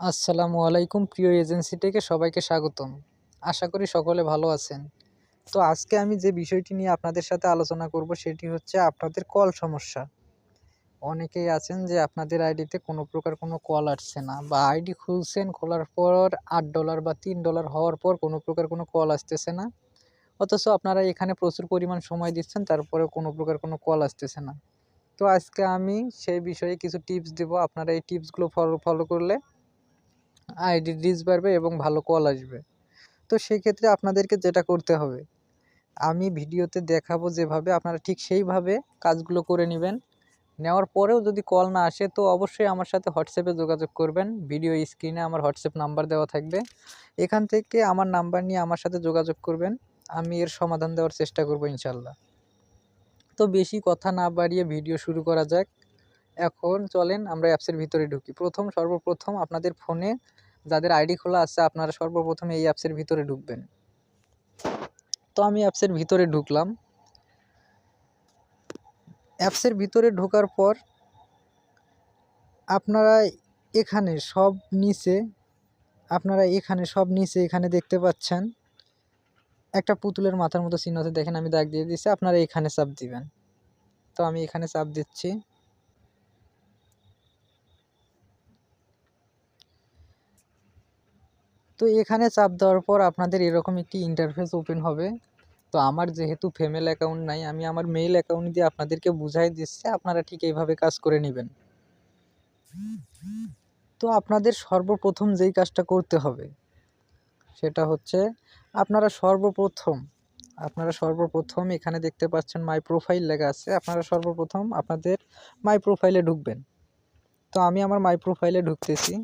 আসসালামু আলাইকুম, প্রিয় এজেন্সি থেকে সবাইকে স্বাগতম। আশা করি সকলে ভালো আছেন। তো আজকে আমি যে বিষয়টি নিয়ে আপনাদের সাথে আলোচনা করব, সেটি হচ্ছে আপনাদের কল সমস্যা। অনেকেই আছেন যে আপনাদের আইডিতে কোনো প্রকার কোনো কল আসছে না বা আইডি খুলছেন, খোলার পর আট ডলার বা তিন ডলার হওয়ার পর কোনো প্রকার কোনো কল আসতেছে না। অথচ আপনারা এখানে প্রচুর পরিমাণ সময় দিচ্ছেন, তারপরে কোনো প্রকার কোনো কল আসতেছে না। তো আজকে আমি সেই বিষয়ে কিছু টিপস দেব। আপনারা এই টিপসগুলো ফলো ফলো করলে আইডি রিচ বাড়বে এবং ভালো কল আসবে। তো সেক্ষেত্রে আপনাদেরকে যেটা করতে হবে, আমি ভিডিওতে দেখাবো যেভাবে আপনারা ঠিক সেইভাবে কাজগুলো করে নেবেন। নেওয়ার পরেও যদি কল না আসে, তো অবশ্যই আমার সাথে হোয়াটসঅ্যাপে যোগাযোগ করবেন। ভিডিও স্ক্রিনে আমার হোয়াটসঅ্যাপ নাম্বার দেওয়া থাকবে। এখান থেকে আমার নাম্বার নিয়ে আমার সাথে যোগাযোগ করবেন। আমি এর সমাধান দেওয়ার চেষ্টা করব ইনশাল্লাহ তো বেশি কথা না বাড়িয়ে ভিডিও শুরু করা যাক। এখন চলেন আমরা অ্যাপসের ভিতরে ঢুকি। প্রথম, সর্বপ্রথম আপনাদের ফোনে যাদের আইডি খোলা আছে, আপনারা সর্বপ্রথম এই অ্যাপসের ভিতরে ঢুকবেন। তো আমি অ্যাপসের ভিতরে ঢুকলাম। অ্যাপসের ভিতরে ঢোকার পর আপনারা এখানে সব নিচে, আপনারা এখানে সব নিচে এখানে দেখতে পাচ্ছেন, একটা পুতুলের মাথার মতো চিহ্ন আছে, দেখেন আমি দাগ দিয়ে দিচ্ছি আপনারা এখানে চাপ দিবেন। তো আমি এখানে চাপ দিচ্ছি। তো এখানে চাপ দেওয়ার পর আপনাদের এরকম একটি ইন্টারফেস ওপেন হবে। তো আমার যেহেতু ফেমেল অ্যাকাউন্ট নাই, আমি আমার মেল অ্যাকাউন্ট দিয়ে আপনাদেরকে বুঝাই দিচ্ছি, আপনারা ঠিক এইভাবে কাজ করে নেবেন। তো আপনাদের সর্বপ্রথম যেই কাজটা করতে হবে, সেটা হচ্ছে আপনারা সর্বপ্রথম আপনারা সর্বপ্রথম এখানে দেখতে পাচ্ছেন মাই প্রোফাইল লেখা আছে, আপনারা সর্বপ্রথম আপনাদের মাই প্রোফাইলে ঢুকবেন। তো আমি আমার মাই প্রোফাইলে ঢুকতেছি।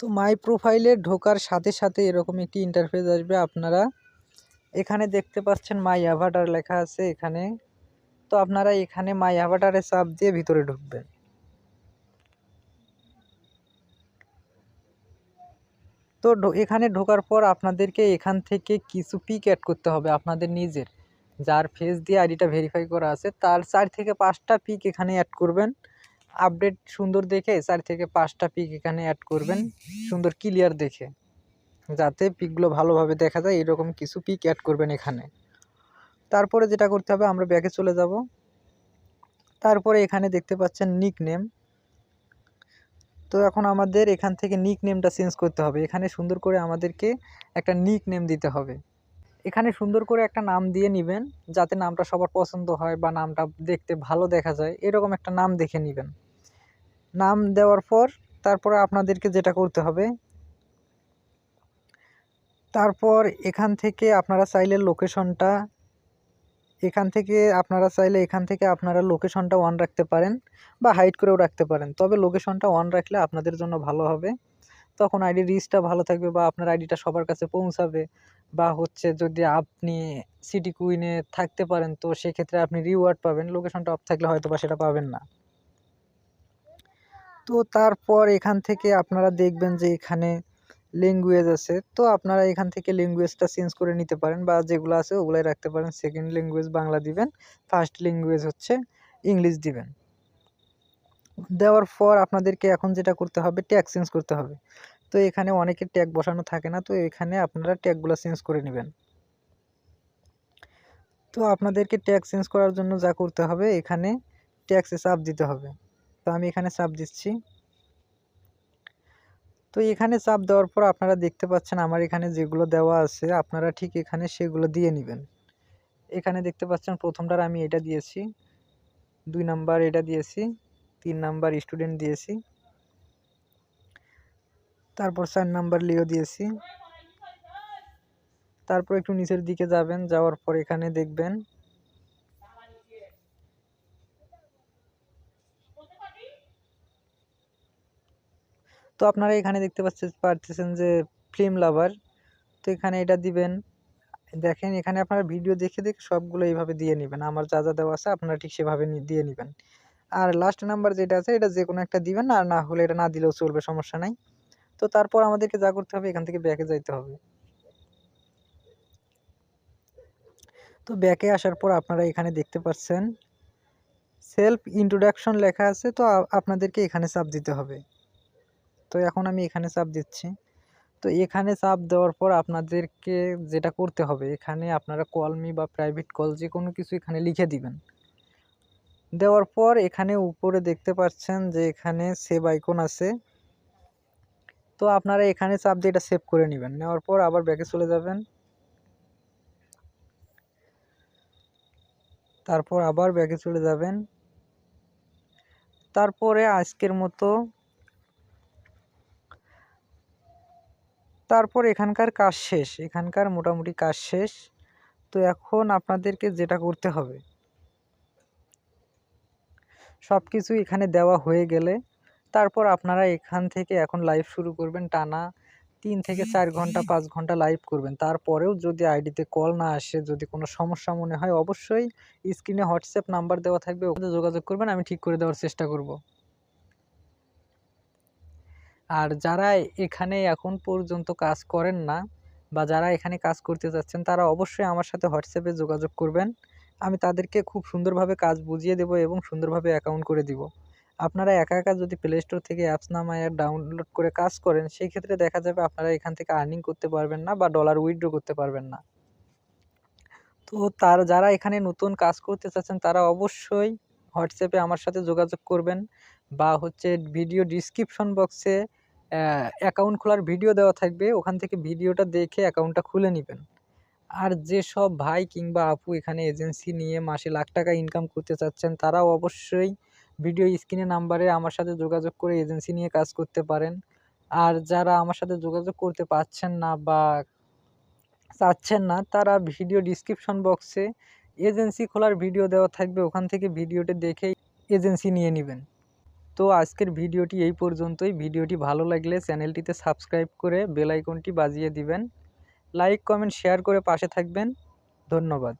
তো মাই প্রোফাইলে ঢোকার সাথে সাথে এরকম একটি ইন্টারফেস আসবে আপনারা। এখানে দেখতে পাচ্ছেন মাই অ্যাভাটার লেখা আছে এখানে। তো আপনারা এখানে মাই অ্যাভাটারে চাপ দিয়ে ভিতরে ঢুকবেন। তো এখানে ঢোকার পর আপনাদেরকে এখান থেকে কিছু পিক অ্যাড করতে হবে আপনাদের নিজের। যার ফেস দিয়ে আইডিটা ভেরিফাই করা আছে, তার চার থেকে পাঁচটা পিক এখানে অ্যাড করবেন। আপডেট সুন্দর দেখে চার থেকে পাঁচটা পিক এখানে অ্যাড করবেন। সুন্দর ক্লিয়ার দেখে। যাতে পিকগুলো ভালোভাবে দেখা যায়, এরকম কিছু পিক অ্যাড করবেন এখানে। তারপরে যেটা করতে হবে, আমরা ব্যাকে চলে যাব। তারপরে এখানে দেখতে পাচ্ছেন নিক নেম তো এখন আমাদের এখান থেকে নিক নেমটা চেঞ্জ করতে হবে। এখানে সুন্দর করে আমাদেরকে একটা নিক নেম দিতে হবে। এখানে সুন্দর করে একটা নাম দিয়ে নেবেন, যাতে নামটা সবার পছন্দ হয় বা নামটা দেখতে ভালো দেখা যায়, এরকম একটা নাম দেখে নেবেন। নাম দেওয়ার পর তারপরে আপনাদেরকে যেটা করতে হবে, তারপর এখান থেকে আপনারা চাইলে লোকেশনটা, এখান থেকে আপনারা চাইলে এখান থেকে আপনারা লোকেশনটা অন রাখতে পারেন বা হাইড করেও রাখতে পারেন। তবে লোকেশনটা অন রাখলে আপনাদের জন্য ভালো হবে। তখন আইডি রিচটা ভালো থাকবে বা আপনার আইডিটা সবার কাছে পৌঁছাবে। বা হচ্ছে যদি আপনি সিটি কুইনে থাকতে পারেন, তো সেক্ষেত্রে আপনি রিওয়ার্ড পাবেন। লোকেশনটা অফ থাকলে হয়তো বা সেটা পাবেন না। তো তারপর এখান থেকে আপনারা দেখবেন যে এখানে ল্যাঙ্গুয়েজ আছে। তো আপনারা এখান থেকে ল্যাঙ্গুয়েজটা চেঞ্জ করে নিতে পারেন বা যেগুলো আছে ওগুলাই রাখতে পারেন। সেকেন্ড ল্যাঙ্গুয়েজ বাংলা দিবেন ফার্স্ট ল্যাঙ্গুয়েজ হচ্ছে ইংলিশ দিবেন। দেওয়ার পর আপনাদেরকে এখন যেটা করতে হবে ট্যাগ চেঞ্জ করতে হবে। তো এখানে অনেকের ট্যাগ বসানো থাকে না, তো এখানে আপনারা ট্যাগগুলো চেঞ্জ করে নেবেন। তো আপনাদেরকে ট্যাগ চেঞ্জ করার জন্য যা করতে হবে, এখানে ট্যাক্সে চাপ দিতে হবে। তো আমি এখানে চাপ দিচ্ছি। তো এখানে চাপ দেওয়ার পর আপনারা দেখতে পাচ্ছেন আমার এখানে যেগুলো দেওয়া আছে, আপনারা ঠিক এখানে সেগুলো দিয়ে নেবেন। এখানে দেখতে পাচ্ছেন প্রথমটার আমি এটা দিয়েছি, দুই নাম্বার এটা দিয়েছি, তিন নাম্বার স্টুডেন্ট দিয়েছি। তারপর চার নাম্বার লিও দিয়েছি। তারপর একটু নিচের দিকে যাবেন, যাওয়ার পর এখানে দেখবেন। তো আপনারা এখানে দেখতে পাচ্ছেন পারতেছেন যে ফিল্ম লাভার তো এখানে এটা দিবেন। দেখেন, এখানে আপনারা ভিডিও দেখে দেখে সবগুলো এইভাবে দিয়ে নেবেন। আমার যা যা দেওয়া আছে আপনারা ঠিক সেভাবে দিয়ে নেবেন। আর লাস্ট নাম্বার যেটা আছে, এটা যে কোনো একটা দিবেন, আর না হলে এটা না দিলেও চলবে, সমস্যা নাই। তো তারপর আমাদেরকে যা করতে হবে, এখান থেকে ব্যাকে যাইতে হবে। তো ব্যাকে আসার পর আপনারা এখানে দেখতে পাচ্ছেন সেলফ ইন্ট্রোডাকশন লেখা আছে, তো আপনাদেরকে এখানে চাপ দিতে হবে। তো এখন আমি এখানে চাপ দিচ্ছি। তো এখানে চাপ দেওয়ার পর আপনাদেরকে যেটা করতে হবে, এখানে আপনারা কলমি বা প্রাইভেট কল যে কোনো কিছু এখানে লিখে দিবেন। দেওয়ার পর এখানে উপরে দেখতে পাচ্ছেন যে এখানে সেভ আইকন আছে। তো আপনারা এখানে চাপ দিয়ে এটা সেভ করে নেবেন। নেওয়ার পর আবার ব্যাকে চলে যাবেন। তারপর আবার ব্যাকে চলে যাবেন। তারপরে আজকের মতো। তারপর এখানকার কাজ শেষ। এখানকার মোটামুটি কাজ শেষ। তো এখন আপনাদেরকে যেটা করতে হবে সব কিছু এখানে দেওয়া হয়ে গেলে তারপর আপনারা এখান থেকে এখন লাইভ শুরু করবেন টানা তিন থেকে চার ঘণ্টা, পাঁচ ঘণ্টা লাইভ করবেন। তারপরেও যদি আইডিতে কল না আসে, যদি কোনো সমস্যা মনে হয়, অবশ্যই স্ক্রিনে হোয়াটসঅ্যাপ নাম্বার দেওয়া থাকবে, ওখানে যোগাযোগ করবেন, আমি ঠিক করে দেওয়ার চেষ্টা করব। আর যারা এখানে এখন পর্যন্ত কাজ করেন না, বা যারা এখানে কাজ করতে যাচ্ছেন, তারা অবশ্যই আমার সাথে হোয়াটসঅ্যাপে যোগাযোগ করবেন। আমি তাদেরকে খুব সুন্দরভাবে কাজ বুঝিয়ে দেব এবং সুন্দরভাবে অ্যাকাউন্ট করে দিব। আপনারা একা একা যদি প্লে স্টোর থেকে অ্যাপস নামায় ডাউনলোড করে কাজ করেন সেই ক্ষেত্রে দেখা যাবে আপনারা এখান থেকে আর্নিং করতে পারবেন না বা ডলার উইথড্র করতে পারবেন না। তো তার, যারা এখানে নতুন কাজ করতে চাচ্ছেন, তারা অবশ্যই হোয়াটসঅ্যাপে আমার সাথে যোগাযোগ করবেন বা হচ্ছে ভিডিও ডিসক্রিপশন বক্সে অ্যাকাউন্ট খোলার ভিডিও দেওয়া থাকবে। ওখান থেকে ভিডিওটা দেখে অ্যাকাউন্টটা খুলে নেবেন। আর যেসব ভাই কিংবা আপু এখানে এজেন্সি নিয়ে মাসে লাখ টাকা ইনকাম করতে চাচ্ছেন, তারাও অবশ্যই ভিডিও স্ক্রিনে নাম্বারে আমার সাথে যোগাযোগ করে এজেন্সি নিয়ে কাজ করতে পারেন। আর যারা আমার সাথে যোগাযোগ করতে পারছেন না বা চাচ্ছেন না, তারা ভিডিও ডিসক্রিপশন বক্সে এজেন্সি খোলার ভিডিও দেওয়া থাকবে। ওখান থেকে ভিডিওটি দেখেই এজেন্সি নিয়ে নেবেন। তো আজকের ভিডিওটি এই পর্যন্তই। ভিডিওটি ভালো লাগলে চ্যানেলটিতে সাবস্ক্রাইব করে বেল আইকনটি বাজিয়ে দিবেন। লাইক কমেন্ট শেয়ার করে পাশে থাকবেন। ধন্যবাদ।